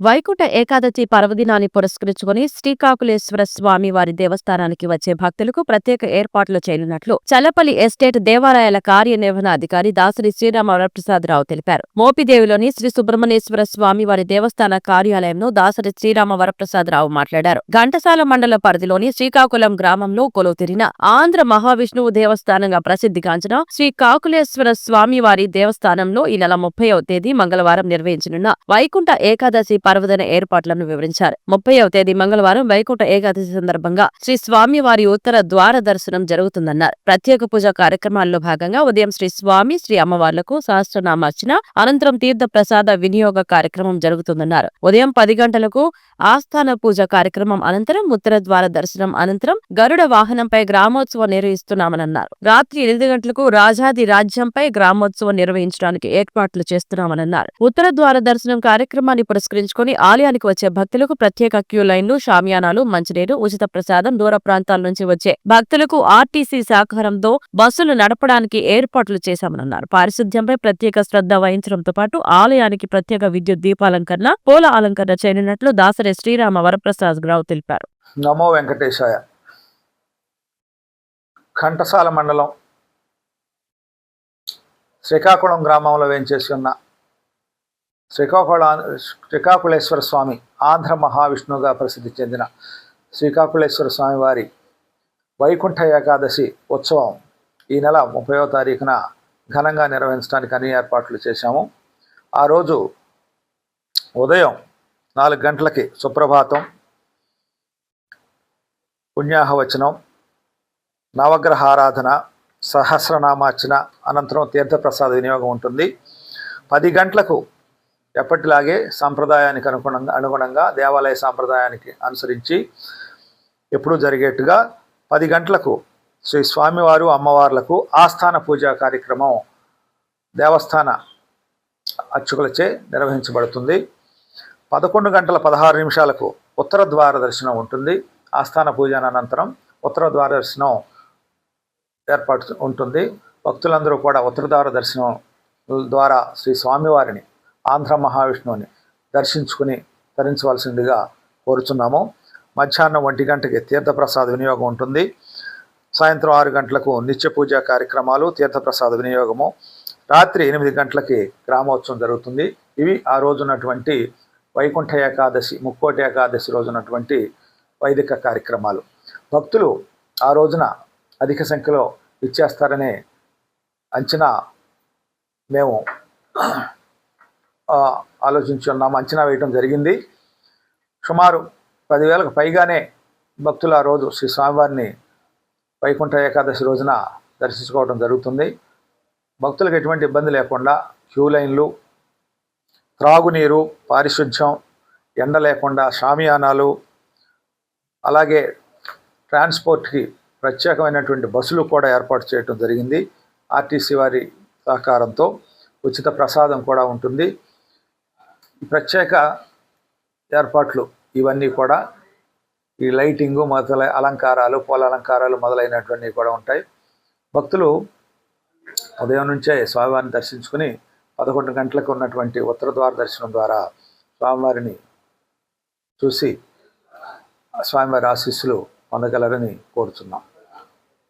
వైకుంఠ ఏకాదశి పర్వదినాన్ని పురస్కరించుకుని శ్రీకాకుళేశ్వర స్వామి వారి దేవస్థానానికి వచ్చే భక్తులకు ప్రత్యేక ఏర్పాట్లు చేయనున్నట్లు చల్లపల్లి ఎస్టేట్ దేవాలయాల కార్యనిర్వహణ అధికారి దాసరి శ్రీరామ వరప్రసాదరావు తెలిపారు. మోపిదేవిలోని శ్రీ సుబ్రహ్మణ్యేశ్వర స్వామి వారి దేవస్థాన కార్యాలయంలో దాసరి శ్రీరామ వరప్రసాదరావు మాట్లాడారు. ఘంటసాల మండల పరిధిలోని శ్రీకాకుళం గ్రామంలో కొలువుతీరిన ఆంధ్ర మహావిష్ణువు దేవస్థానంగా ప్రసిద్ధిగాంచిన శ్రీ కాకులేశ్వర స్వామి వారి దేవస్థానంలో ఈ నెల ముప్పైవ తేదీ మంగళవారం నిర్వహించనున్న వైకుంఠ ఏకాదశి పర్వదిన ఏర్పాట్లను వివరించారు. ముప్పైవ తేదీ మంగళవారం వైకుంఠ ఏకాదశి సందర్భంగా శ్రీ స్వామి వారి ఉత్తర ద్వార దర్శనం జరుగుతుందన్నారు. ప్రత్యేక పూజ కార్యక్రమాల్లో భాగంగా ఉదయం శ్రీ స్వామి శ్రీ అమ్మవార్లకు సహస్రనామార్చన అనంతరం తీర్థ ప్రసాద వినియోగ కార్యక్రమం జరుగుతుందన్నారు. ఉదయం పది గంటలకు ఆస్థాన పూజ కార్యక్రమం అనంతరం ఉత్తర ద్వార దర్శనం అనంతరం గరుడ వాహనంపై గ్రామోత్సవం నిర్వహిస్తున్నామన్నారు. రాత్రి ఎనిమిది గంటలకు రాజాది రాజ్యంపై గ్రామోత్సవం నిర్వహించడానికి ఏర్పాట్లు చేస్తున్నామన్నారు. ఉత్తర ద్వార దర్శనం కార్యక్రమాన్ని పురస్కరించుకుని ఆలయానికి వచ్చే భక్తులకు ప్రత్యేక క్యూ లైన్లు షామియానాలు మంచినీరు ఉచిత ప్రసాదం దూర ప్రాంతాల నుంచి వచ్చే భక్తులకు ఆర్టీసీ సహకారంతో బస్సులు నడపడానికి ఏర్పాట్లు చేశామన్నారు. పారిశుద్ధ్యంపై ప్రత్యేక శ్రద్ధ వహించడంతో పాటు ఆలయానికి ప్రత్యేక విద్యుత్ దీపాలంకరణ పూల అలంకరణ చేయనున్నట్లు దాసరి శ్రీరామ వరప్రసాద్ రావు తెలిపారు. నమో వెంకటేశాయ. ఘంటసాల మండలం శ్రీకాకుళం గ్రామంలో వేంచేసి ఉన్న శ్రీకాకుళ శ్రీకాకుళేశ్వర స్వామి ఆంధ్ర మహావిష్ణువుగా ప్రసిద్ధి చెందిన శ్రీకాకుళేశ్వర స్వామి వారి వైకుంఠ ఏకాదశి ఉత్సవం ఈ నెల ముప్పయో తారీఖున ఘనంగా నిర్వహించడానికి అన్ని ఏర్పాట్లు చేశాము. ఆ రోజు ఉదయం నాలుగు గంటలకి సుప్రభాతం పుణ్యాహవచనం నవగ్రహ ఆరాధన సహస్రనామార్చన అనంతరం తీర్థప్రసాద వినియోగం ఉంటుంది. పది గంటలకు ఎప్పటిలాగే సాంప్రదాయానికి అనుగుణంగా అనుగుణంగా దేవాలయ సాంప్రదాయానికి అనుసరించి ఎప్పుడూ జరిగేట్టుగా పది గంటలకు శ్రీ స్వామివారు అమ్మవార్లకు ఆస్థాన పూజా కార్యక్రమం దేవస్థాన అర్చకులచే నిర్వహించబడుతుంది. పదకొండు గంటల పదహారు నిమిషాలకు ఉత్తర ద్వార దర్శనం ఉంటుంది. ఆస్థాన పూజ అనంతరం ఉత్తర ద్వార దర్శనం ఏర్పాటు ఉంటుంది. భక్తులందరూ కూడా ఉత్తర ద్వార దర్శనం ద్వారా శ్రీ స్వామివారిని ఆంధ్ర మహావిష్ణువుని దర్శించుకుని తరించవలసిందిగా కోరుచున్నాము. మధ్యాహ్నం ఒంటి గంటకి తీర్థప్రసాద వినియోగం ఉంటుంది. సాయంత్రం ఆరు గంటలకు నిత్య పూజా కార్యక్రమాలు తీర్థప్రసాద వినియోగము. రాత్రి ఎనిమిది గంటలకి గ్రామోత్సవం జరుగుతుంది. ఇవి ఆ రోజున్నటువంటి వైకుంఠ ఏకాదశి ముక్కోటి ఏకాదశి రోజున్నటువంటి వైదిక కార్యక్రమాలు. భక్తులు ఆ రోజున అధిక సంఖ్యలో ఇచ్చేస్తారనే అంచనా మేము ఆలోచించి ఉన్నాము అంచనా వేయటం జరిగింది. సుమారు పదివేలకు పైగానే భక్తులు ఆ రోజు శ్రీ స్వామివారిని వైకుంఠ ఏకాదశి రోజున దర్శించుకోవడం జరుగుతుంది. భక్తులకు ఎటువంటి ఇబ్బంది లేకుండా క్యూ లైన్లు త్రాగునీరు పారిశుధ్యం ఎండ లేకుండా షామియానాలు అలాగే ట్రాన్స్పోర్ట్కి ప్రత్యేకమైనటువంటి బస్సులు కూడా ఏర్పాటు చేయడం జరిగింది. ఆర్టీసీ వారి సహకారంతో ఉచిత ప్రసాదం కూడా ఉంటుంది. ప్రత్యేక ఏర్పాట్లు ఇవన్నీ కూడా ఈ లైటింగు మొదల అలంకారాలు పూల అలంకారాలు మొదలైనటువంటివి కూడా ఉంటాయి. భక్తులు ఉదయం నుంచే స్వామివారిని దర్శించుకుని పదకొండు గంటలకు ఉన్నటువంటి ఉత్తర ద్వార దర్శనం ద్వారా స్వామివారిని చూసి స్వామివారి ఆశీస్సులు పొందగలరని కోరుతున్నాం